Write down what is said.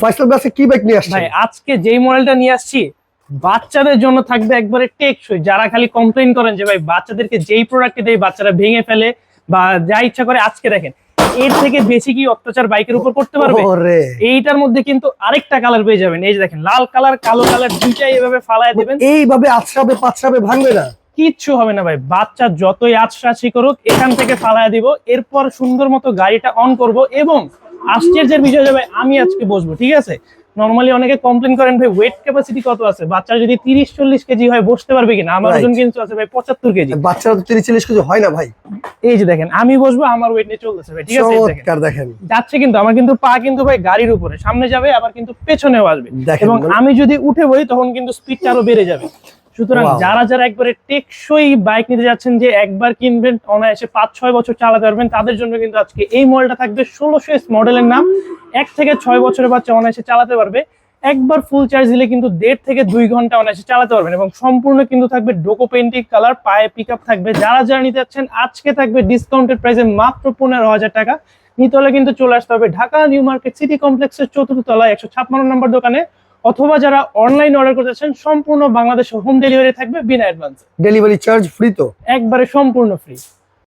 ফয়সাল ভাই আজকে কি বাইক নিয়ে আসছেন? ভাই আজকে যেই মডেলটা নিয়ে আসছি বাচ্চাদের জন্য থাকবে একবারে টেকসই। যারা খালি কমপ্লেন করেন যে ভাই বাচ্চাদেরকে যেই প্রোডাক্ট দেয় বাচ্চারা ভেঙে ফেলে বা যা ইচ্ছা করে আজকে দেখেন। এর থেকে বেশি কি অত্যাচার বাইকের উপর করতে পারবে? ওরে। এইটার মধ্যে কিন্তু আরেকটা কালার পেয়ে যাবেন। এই যে দেখেন লাল কালার কালো কালার দুইটাই এভাবে ফালায় দেবেন। এইভাবে আছড়াবে পাছড়াবে ভাঙবে না? কিচ্ছু হবে না ভাই। বাচ্চা যতই আছাছি করুক এখান থেকে ফালায় দিব। এরপর সুন্দর মতো গাড়িটা অন করব এবং আশ্চর্যের বিষয় যাবে আমি আজকে বসবো ঠিক আছে? নর্মালি অনেকে কমপ্লেন করেন ভাই ওয়েট ক্যাপাসিটি কত আছে? বাচ্চা যদি তিরিশ চল্লিশ কেজি হয় বসতে পারবে কিনা? আমার ওজন কিন্তু আছে ভাই পঁচাত্তর কেজি। বাচ্চা তো তিরিশ চল্লিশ কেজি হয় না ভাই। এই যে দেখেন আমি বসবো আমার ওয়েট নিয়ে চলতেছে ভাই ঠিক আছে? চমৎকার দেখেন। যাচ্ছে কিন্তু আমার কিন্তু পা কিন্তু ভাই গাড়ির উপরে। সামনে যাবে আবার কিন্তু পেছনেও আসবে। এবং মানে- আমি যদি উঠে বই তখন কিন্তু স্পিডটা আরও বেড়ে যাবে। সুতরাং যারা যারা একবারে টেকসই বাইক নিতে যাচ্ছেন যে একবার কিনবেন অনায়াসে পাঁচ ছয় বছর চালাতে পারবেন তাদের জন্য কিন্তু আজকে এই মডেলটা থাকবে ষোলোশো এস মডেলের নাম। এক থেকে ছয় বছরের বাচ্চা অনায়াসে চালাতে পারবে। একবার ফুল চার্জ দিলে কিন্তু দেড় থেকে দুই ঘণ্টা অনায়াসে চালাতে পারবেন এবং সম্পূর্ণ কিন্তু থাকবে ডোকো পেন্টিং কালার পায়ে পিক থাকবে। যারা যারা নিতে যাচ্ছেন আজকে থাকবে ডিসকাউন্টেড প্রাইসে মাত্র পনেরো হাজার টাকা। নিতে হলে কিন্তু চলে আসতে হবে ঢাকা নিউ মার্কেট সিটি কমপ্লেক্সের চতুর্থ তলায় একশো ছাপ্পান্ন নম্বর দোকানে। অথবা যারা অনলাইন অর্ডার করতে চান সম্পূর্ণ বাংলাদেশে হোম ডেলিভারি থাকবে বিনা অ্যাডভান্স ডেলিভারি চার্জ ফ্রি তো? একবারে সম্পূর্ণ ফ্রি